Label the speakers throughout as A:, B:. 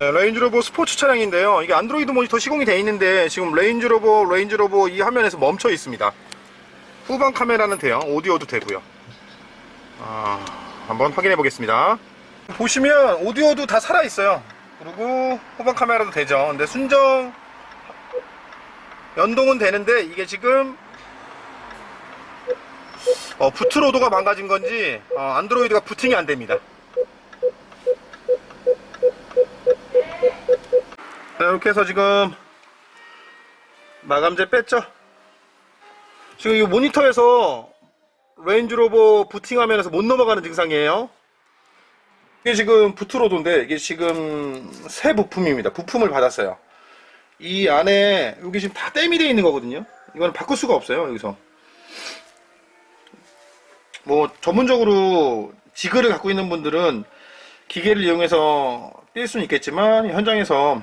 A: 네, 레인지로버 스포츠 차량인데요. 이게 안드로이드 모니터 시공이 되어 있는데 지금 레인지로버 레인지로버 이 화면에서 멈춰 있습니다. 후방 카메라는 돼요. 오디오도 되고요. 아, 한번 확인해 보겠습니다. 보시면 오디오도 다 살아 있어요. 그리고 후방 카메라도 되죠. 근데 순정 연동은 되는데 이게 지금 어, 부트로드가 망가진 건지 어, 안드로이드가 부팅이 안 됩니다. 자, 이렇게 해서 지금 마감재 뺐죠? 지금 이 모니터에서 레인지로버 부팅 화면에서 못 넘어가는 증상이에요. 이게 지금 부트로드인데 이게 지금 새 부품입니다. 부품을 받았어요. 이 안에 여기 지금 다 땜이 되어 있는 거거든요. 이거는 바꿀 수가 없어요. 여기서. 뭐 전문적으로 지그를 갖고 있는 분들은 기계를 이용해서 뛸 수는 있겠지만 현장에서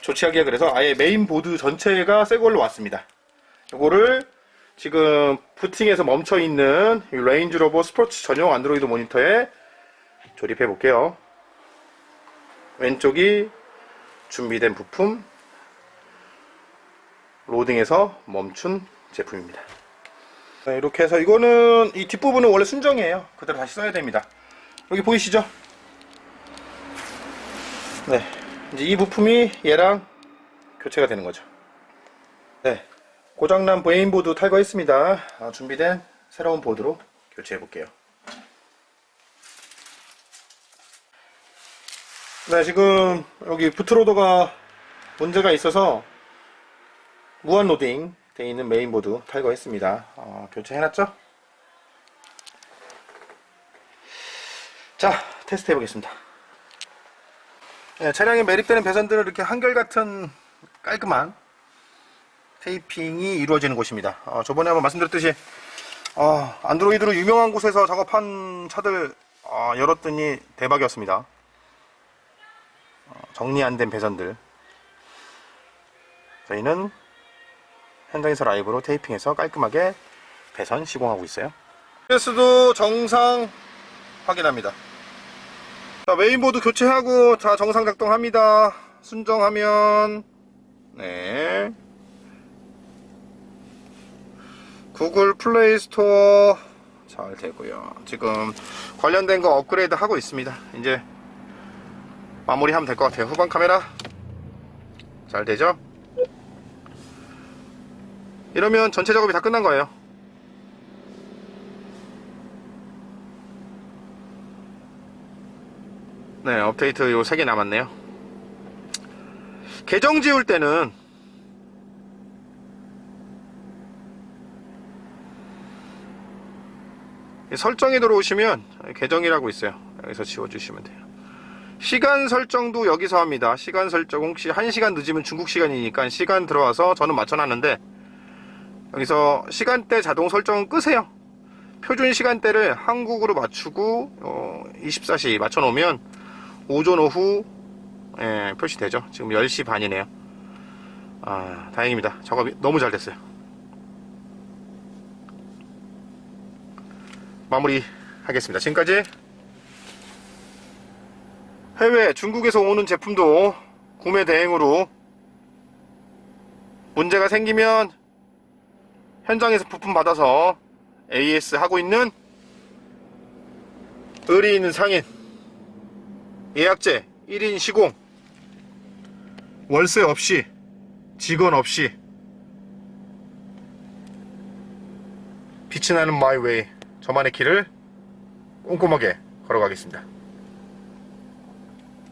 A: 조치하기가 그래서 아예 메인 보드 전체가 새 걸로 왔습니다. 이거를 지금 부팅에서 멈춰 있는 레인지로버 스포츠 전용 안드로이드 모니터에 조립해 볼게요. 왼쪽이 준비된 부품, 로딩에서 멈춘 제품입니다. 네, 이렇게 해서 이거는 이 뒷부분은 원래 순정이에요. 그대로 다시 써야 됩니다. 여기 보이시죠? 네. 이제 이 부품이 얘랑 교체가 되는 거죠. 네. 고장난 메인보드 탈거했습니다. 아, 준비된 새로운 보드로 교체해 볼게요. 네, 지금 여기 부트로더가 문제가 있어서 무한 로딩 되어 있는 메인보드 탈거했습니다. 어, 교체해놨죠? 자, 테스트 해보겠습니다. 네, 차량에 매립되는 배선들은 이렇게 한결같은 깔끔한 테이핑이 이루어지는 곳입니다. 어, 저번에 한번 말씀드렸듯이 어, 안드로이드로 유명한 곳에서 작업한 차들 어, 열었더니 대박이었습니다. 어, 정리 안 된 배선들. 저희는 현장에서 라이브로 테이핑해서 깔끔하게 배선 시공하고 있어요. PS도 정상 확인합니다. 자, 메인보드 교체하고 자 정상 작동합니다. 순정하면 네. 구글 플레이 스토어 잘 되고요. 지금 관련된 거 업그레이드 하고 있습니다. 이제 마무리하면 될 것 같아요. 후방 카메라 잘 되죠? 이러면 전체 작업이 다 끝난 거예요. 네, 업데이트 요 3개 남았네요. 계정 지울 때는 이 설정에 들어오시면 계정이라고 있어요. 여기서 지워주시면 돼요. 시간 설정도 여기서 합니다. 시간 설정 혹시 1시간 늦으면 중국 시간이니까 시간 들어와서 저는 맞춰놨는데 여기서 시간대 자동 설정 끄세요. 표준 시간대를 한국으로 맞추고 어, 24시 맞춰 놓으면 오전 오후 예, 표시되죠. 지금 10시 반이네요. 아, 다행입니다. 작업이 너무 잘 됐어요. 마무리 하겠습니다. 지금까지 해외 중국에서 오는 제품도 구매 대행으로 문제가 생기면 현장에서 부품 받아서 AS 하고 있는 의리 있는 상인 예약제 1인 시공 월세 없이 직원 없이 빛이 나는 마이웨이 저만의 길을 꼼꼼하게 걸어가겠습니다.